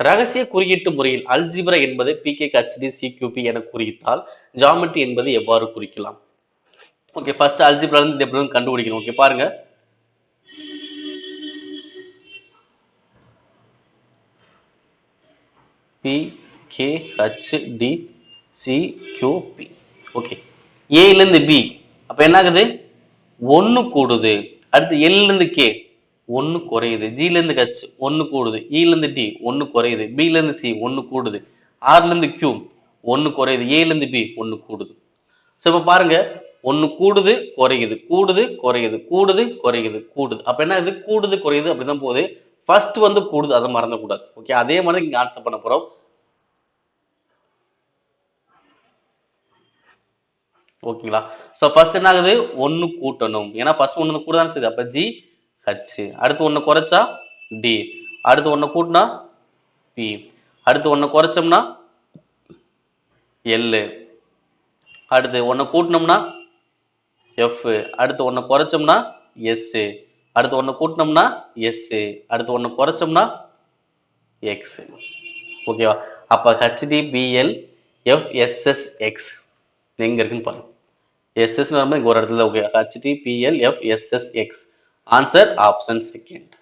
ரகசிய குறியீட்டு முறையில் அல்ஜிப்ரா என்பது பி கே ஹெச்டி சிக்யூபி என குறித்தால் ஜாமெட்ரி என்பது எவ்வாறு குறிக்கலாம்? ஓகே ஃபர்ஸ்ட் அல்ஜிப்ரா இருந்து எப்படி கண்டுபிடிக்கணும். ஓகே பாருங்க. P K H D C Q P okay ஏலேருந்து P அப்போ என்ன ஆகுது ஒன்று கூடுது. அடுத்து எல்லேருந்து கே ஒன்று குறையுது. ஜிலேருந்து ஹச் ஒன்று கூடுது. E இலேருந்து டி ஒன்று குறையுது. பிலேருந்து சி ஒன்று கூடுது. ஆர்லேருந்து கியூ ஒன்று குறையுது. ஏலேருந்து பி ஒன்று கூடுது. ஸோ இப்போ பாருங்க. ஒன்று கூடுது குறையுது. கூடுது குறையுது. கூடுது குறையுது. கூடுது. அப்போ என்ன இது? கூடுது குறையுது. அப்படிதான் போகுது. ஃபர்ஸ்ட் வந்து கூடுது. அதை மறந்துடக்கூடாது. ஓகே அதே மாதிரி இங்கே ஆன்சர் பண்ண போகிறோம் ஓகேங்களா ஸோ ஃபர்ஸ்ட் என்ன ஆகுது ஒன்று கூட்டணும். ஏன்னா ஃபர்ஸ்ட் ஒன்று கூட தான் செய்யுது அப்போ ஜி ஹச் அடுத்து ஒன்று குறைச்சா டி அடுத்து ஒன்று கூட்டினா பி அடுத்து ஒன்று குறைச்சோம்னா எல்லு அடுத்து ஒன்று கூட்டினோம்னா எஃப் அடுத்து ஒன்று குறைச்சோம்னா எஸ்ஸு அடுத்து ஒன்று கூட்டினோம்னா எஸ்ஸு அடுத்து ஒன்று குறைச்சோம்னா எக்ஸ் ஓகேவா அப்போ ஹெச்டிபிஎல் எஃப்எஸ்எஸ் எக்ஸ் எங்கே இருக்குன்னு பாருங்கள் எஸ்எஸ் வரும்போது இங்கே ஒரு இடத்துல okay HDPL FSS X Answer option second.